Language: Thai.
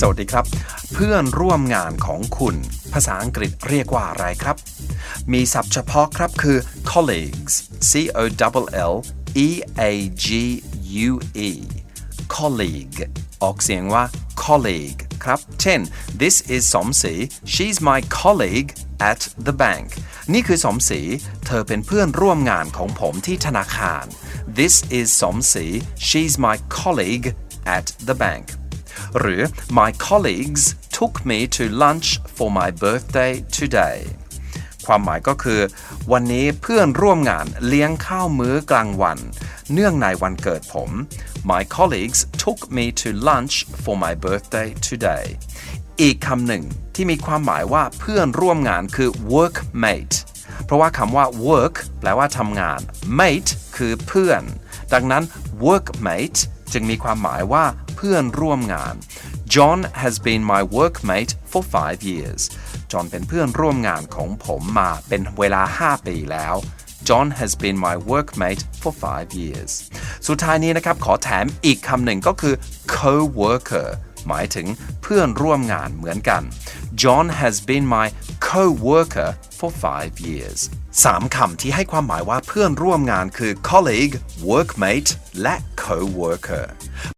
สวัสดีครับ เพื่อนร่วมงานของคุณ ภาษาอังกฤษเรียกว่าอะไรครับ มีศัพท์เฉพาะครับคือ colleagues c o l l e a g u e colleague ออกเสียงว่า colleague ครับ เช่น this is สมศรี she's my colleague at the bank นี่คือสมศรี เธอเป็นเพื่อนร่วมงานของผมที่ธนาคาร this is สมศรี she's my colleague at the bank หรือ my colleagues took me to lunch for my birthday today ความหมายก็คือ วันนี้เพื่อนร่วมงานเลี้ยงข้าวมื้อกลางวัน เนื่องในวันเกิดผม My colleagues took me to lunch for my birthday today อีกคำหนึ่งที่มีความหมายว่าเพื่อนร่วมงานคือ workmate เพราะว่าคำว่า work แปลว่าทำงาน mate คือเพื่อน ดังนั้น workmate จึงมีความหมายว่าเพื่อนร่วมงาน John has been my workmate for five years John เป็นเพื่อนร่วมงานของผมมาเป็นเวลา 5 ปีแล้ว John has been my workmate for five years สุดท้ายนี้นะครับ ขอแถมอีกคำหนึ่งก็คือ co-worker หมายถึงเพื่อนร่วมงานเหมือนกัน John has been my co-worker for five years สามคำที่ให้ความหมายว่าเพื่อนร่วมงานคือ colleague workmate และ co-worker